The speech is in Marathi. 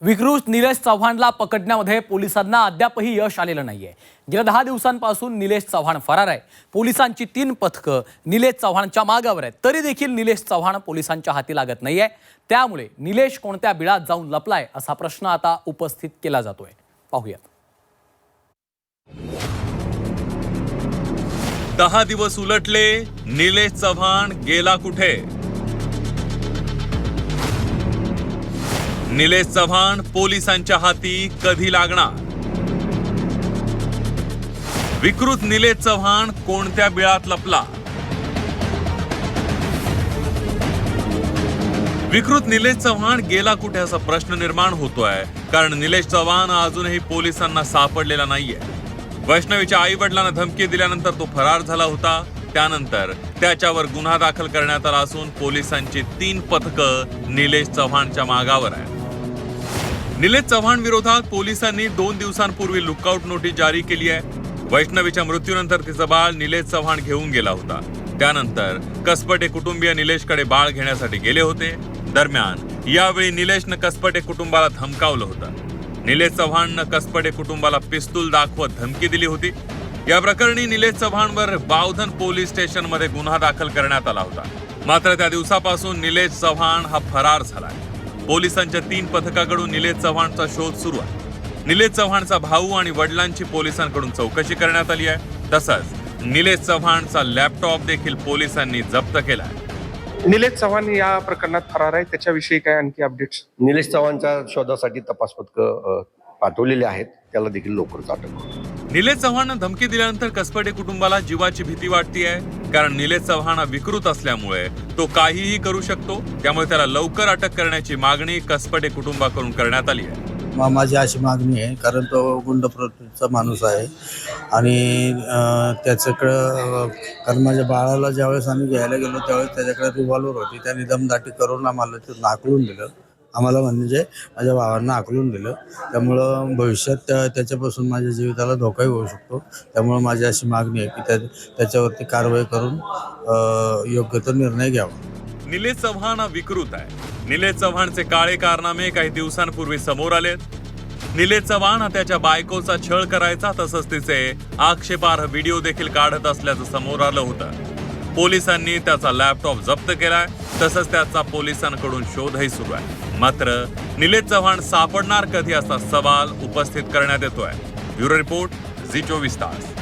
विकृत निलेश चव्हाणला पकडण्यामध्ये पोलिसांना अद्यापही यश आलेलं नाहीये. गेल्या दहा दिवसांपासून निलेश चव्हाण फरार आहे. पोलिसांची तीन पथकं निलेश चव्हाणच्या मागावर आहेत. तरी देखील निलेश चव्हाण पोलिसांच्या हाती लागत नाहीये. त्यामुळे निलेश कोणत्या बिळात जाऊन लपलाय असा प्रश्न आता उपस्थित केला जातोय. पाहूयात. दहा दिवस उलटले निलेश चव्हाण गेला कुठे? निलेश चव्हाण पोलिसांच्या हाती कधी लागणार? विकृत निलेश चव्हाण कोणत्या बिळात लपला? विकृत निलेश चव्हाण गेला कुठे असा प्रश्न निर्माण होतोय? कारण निलेश चव्हाण अजूनही पोलिसांना सापडलेला नाहीये. वैष्णवीच्या आई वडिलांना धमकी दिल्यानंतर तो फरार झाला होता. त्यानंतर त्याच्यावर गुन्हा दाखल करण्यात आला असून पोलिसांची तीन पथकं निलेश चव्हाणच्या मागावर आहेत. निलेश चव्हाण विरोधात पोलिसांनी दोन दिवसांपूर्वी लुकआउट नोटीस जारी केली आहे. वैष्णवीच्या मृत्यूनंतर तिचं बाळ निलेश चव्हाण घेऊन गेला होता. त्यानंतर कसपटे कुटुंबीय निलेशकडे बाळ घेण्यासाठी गेले होते. दरम्यान यावेळी निलेशनं कसपटे कुटुंबाला धमकावलं होतं. निलेश चव्हाणनं कसपटे कुटुंबाला पिस्तूल दाखवत धमकी दिली होती. या प्रकरणी निलेश चव्हाणवर बावधन पोलीस स्टेशनमध्ये गुन्हा दाखल करण्यात आला होता. मात्र त्या दिवसापासून निलेश चव्हाण हा फरार झालाय पोलिसांच्या तीन पथकाकडून निलेश चव्हाणचा शोध सुरू आहे. निलेश चव्हाणचा भाऊ आणि वडिलांची पोलिसांकडून चौकशी करण्यात आली आहे. तसंच निलेश चव्हाणचा लॅपटॉप देखील पोलिसांनी जप्त केलाय निलेश चव्हाण या प्रकरणात फरार आहे. त्याच्याविषयी काय आणखी अपडेट्स निलेश चव्हाणच्या शोधासाठी तपास पथकं पाठवलेली आहेत. त्याला देखील लवकरच अटक निलेश चव्हाणनं धमकी दिल्यानंतर कसपटे कुटुंबाला जीवाची भीती वाटते आहे कारण निलेश चव्हाण हा विकृत असल्यामुळे तो काहीही करू शकतो. त्यामुळे त्याला लवकर अटक करण्याची मागणी कसपटे कुटुंबाकडून करण्यात आली आहे. माझी अशी मागणी आहे कारण तो गुंड प्रवृत्तीचा माणूस आहे. आणि त्याच्याकडं कारण माझ्या बाळाला ज्यावेळेस आम्ही घ्यायला गेलो त्यावेळेस त्याच्याकडे रिव्हॉल्वर होती. त्याने दमदाटी करून आम्हाला ते नाकळून दिलं. आम्हाला म्हणजे माझ्या भावांना आकलून दिलं. त्यामुळं भविष्यात त्या त्याच्यापासून माझ्या जीविताला धोकाही होऊ शकतो. त्यामुळं माझी अशी मागणी आहे की त्या त्याच्यावरती कारवाई करून योग्य तो निर्णय घ्यावा. निलेश चव्हाण हा विकृत आहे. निलेश चव्हाणचे काळे कारनामे काही दिवसांपूर्वी समोर आलेत. निलेश चव्हाण हा त्याच्या बायकोचा छळ करायचा तसंच तिचे आक्षेपार्ह व्हिडिओ देखील काढत असल्याचं समोर आलं होतं. पोलिसांनी त्याचा लॅपटॉप जप्त केलाय. तसंच त्याचा पोलिसांकडून शोधही सुरू आहे. मात्र निलेश चव्हाण सापडणार कधी असा सवाल उपस्थित करण्यात येतोय. ब्युरो रिपोर्ट झी चोवीस तास.